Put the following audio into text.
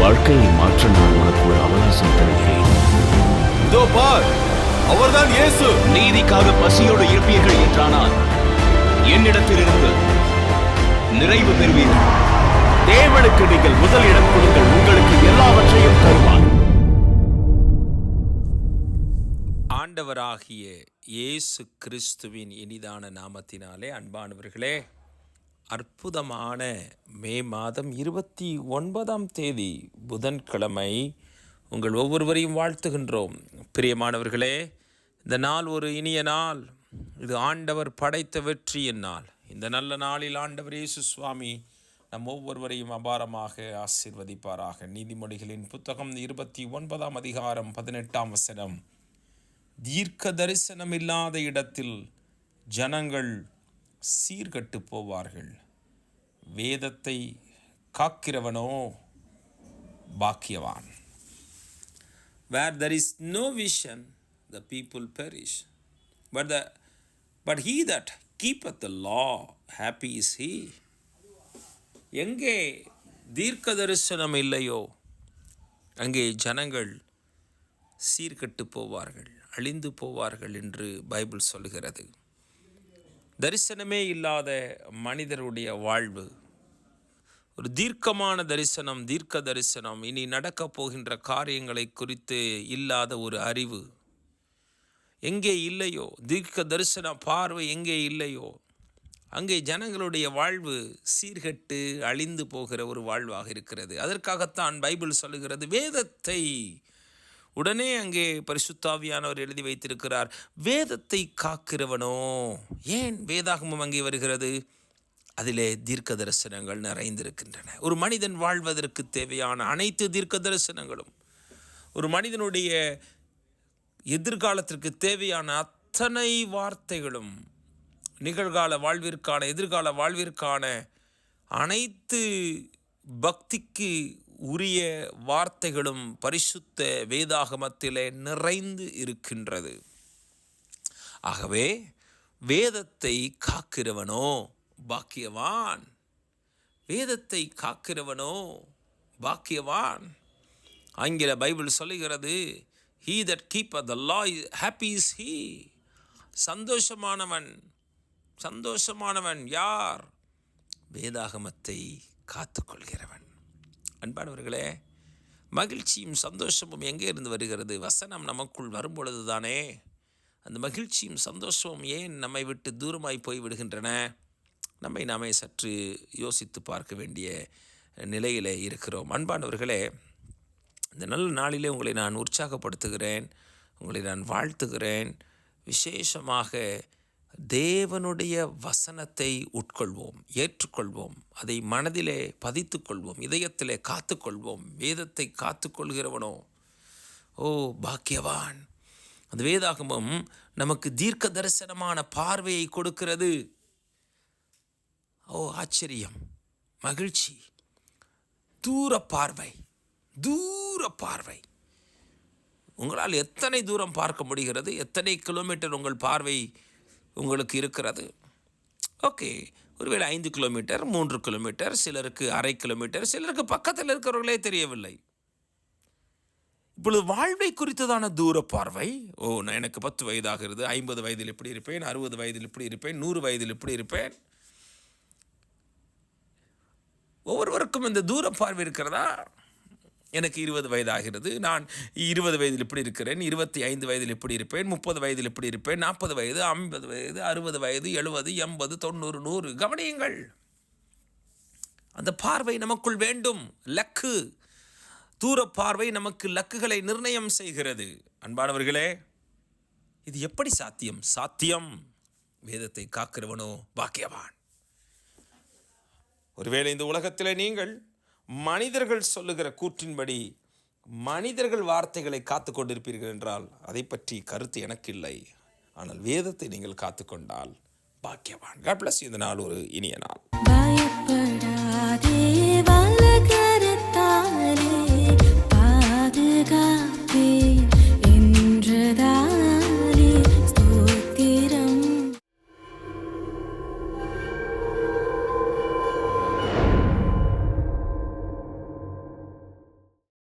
வாழ்க்கையை மாற்ற நான் உனக்கு ஒரு அவகாசம் தருகிறேன். இதோ பார் அவர்தான் இயேசு. நீதிக்காக பசியோடு இருப்பீர்கள் என்றானால் என்னிடத்திலிருந்து நிறைவு பெறுவீர்கள். தேவனுக்கு நீங்கள் முதல் இடம் கொடுங்கள் உங்களுக்கு எல்லாவற்றையும் தருவார். ஆண்டவராகிய இயேசு கிறிஸ்துவின் இனிதான நாமத்தினாலே அன்பானவர்களே அற்புதமான மே மாதம் இருபத்தி ஒன்பதாம் தேதி புதன்கிழமை உங்கள் ஒவ்வொருவரையும் வாழ்த்துகின்றோம். பிரியமானவர்களே இந்த நாள் ஒரு இனிய நாள். இது ஆண்டவர் படைத்த வெற்றியின் நாள். இந்த நல்ல நாளில் ஆண்டவர் இயேசு சுவாமி நம் ஒவ்வொருவரையும் அபாரமாக ஆசீர்வதிப்பாராக. நீதிமொழிகளின் புத்தகம் இருபத்தி ஒன்பதாம் அதிகாரம் பதினெட்டாம் வசனம். தீர்க்க தரிசனம் இல்லாத இடத்தில் ஜனங்கள் சீர்கட்டு போவார்கள். வேதத்தை காக்கிறவனோ பாக்கியவான். Where there is no vision the people perish but the but he that keepeth the law happy is he எங்கே தீர்க்க தரிசனம் இல்லையோ அங்கே ஜனங்கள் சீர்கட்டு போவார்கள் அழிந்து போவார்கள் என்று பைபிள் சொல்கிறது தரிசனமே இல்லாத மனிதருடைய வாழ்வு. ஒரு தீர்க்கமான தரிசனம் தீர்க்க தரிசனம் இனி நடக்கப் போகின்ற காரியங்களை குறித்து இல்லாத ஒரு அறிவு. எங்கே இல்லையோ தீர்க்க தரிசன பார்வை எங்கே இல்லையோ அங்கே ஜனங்களுடைய வாழ்வு சீர்கெட்டு அழிந்து போகிற ஒரு வாழ்வாக இருக்கிறது. அதற்காகத்தான் பைபிள் சொல்லுகிறது வேதத்தை உடனே அங்கே பரிசுத்தாவியானவர் எழுதி வைத்திருக்கிறார். வேதத்தை காக்கிறவனோ? ஏன் வேதாகமம் அங்கே வருகிறது? அதிலே தீர்க்க தரிசனங்கள் நிறைந்திருக்கின்றன. ஒரு மனிதன் வாழ்வதற்கு தேவையான அனைத்து தீர்க்க தரிசனங்களும் ஒரு மனிதனுடைய எதிர்காலத்திற்கு தேவையான அத்தனை வார்த்தைகளும் நிகழ்கால வாழ்விற்கான எதிர்கால வாழ்விற்கான அனைத்து பக்திக்கு உரிய வார்த்தைகளும் பரிசுத்த வேதாகமத்திலே நிறைந்து இருக்கின்றது. ஆகவே வேதத்தை காக்கிறவனோ பாக்கியவான். வேதத்தை காக்கிறவனோ பாக்கியவான். ஆங்கில பைபிள் சொல்லுகிறது he that keepeth the law happy is he சந்தோஷமானவன் சந்தோஷமானவன் யார்? வேதாகமத்தை காத்துக்கொள்கிறவன். அன்பானவர்களே மகிழ்ச்சியும் சந்தோஷமும் எங்கே இருந்து வருகிறது? வசனம் நமக்குள் வரும்பொழுது தானே அந்த மகிழ்ச்சியும் சந்தோஷமும் ஏன் நம்மை விட்டு தூரமாய் போய் விடுகின்றன நம்மை நாமே சற்று யோசித்து பார்க்க வேண்டிய நிலையிலே இருக்கிறோம். அன்பானவர்களே இந்த நல்ல நாளிலே உங்களை நான் உற்சாகப்படுத்துகிறேன் உங்களை நான் வாழ்த்துகிறேன். விசேஷமாக தேவனுடைய வசனத்தை உட்கொள்வோம் ஏற்றுக்கொள்வோம் அதை மனதிலே பதித்து கொள்வோம் இதயத்திலே காத்துக்கொள்வோம் வேதத்தை காத்துக்கொள்கிறவனோ? ஓ பாக்கியவான். அந்த வேதாகமம் நமக்கு தீர்க்க தரிசனமான பார்வையை கொடுக்கிறது. ஓ ஆச்சரியம் மகிழ்ச்சி தூர பார்வை தூர பார்வை. உங்களால் எத்தனை தூரம் பார்க்க முடிகிறது? எத்தனை கிலோமீட்டர் உங்கள் பார்வை உங்களுக்கு இருக்கிறது. ஓகே ஒருவேளை ஐந்து கிலோமீட்டர் மூன்று கிலோமீட்டர் சிலருக்கு அரை கிலோமீட்டர் சிலருக்கு பக்கத்தில் இருக்கிறவர்களே தெரியவில்லை. இப்பொழுது வாழ்வை குறித்ததான தூர பார்வை. ஓ நான் எனக்கு பத்து வயதாகிறது ஐம்பது வயதில் இப்படி இருப்பேன் அறுபது வயதில் இப்படி இருப்பேன் நூறு வயதில் இப்படி இருப்பேன். ஒவ்வொருவருக்கும் இந்த தூர பார்வை இருக்கிறதா? எனக்கு இருபது வயதாகிறது. நான் இருபது வயதில் இப்படி இருக்கிறேன் இருபத்தி ஐந்து வயதில் இப்படி இருப்பேன் முப்பது வயதில் இப்படி இருப்பேன் நாற்பது வயது ஐம்பது வயது அறுபது வயது எழுபது எண்பது தொண்ணூறு நூறு. கவனியுங்கள். அந்த பார்வை நமக்குள் வேண்டும். லக்கு. தூர பார்வை நமக்கு லக்குகளை நிர்ணயம் செய்கிறது. அன்பானவர்களே இது எப்படி சாத்தியம்? சாத்தியம். வேதத்தை காக்கிறவனோ பாக்கியவான். ஒருவேளை இந்த உலகத்தில் நீங்கள் மனிதர்கள் சொல்லுகிற கூற்றின்படி மனிதர்கள் வார்த்தைகளை காத்து கொண்டிருப்பீர்கள் என்றால் அதை பற்றி கருத்து எனக்கு இல்லை ஆனால் வேதத்தை நீங்கள் காத்து கொண்டால் பாக்கியவான். காட் பிளஸ் இந்த நாள் ஒரு இனிய நாள்.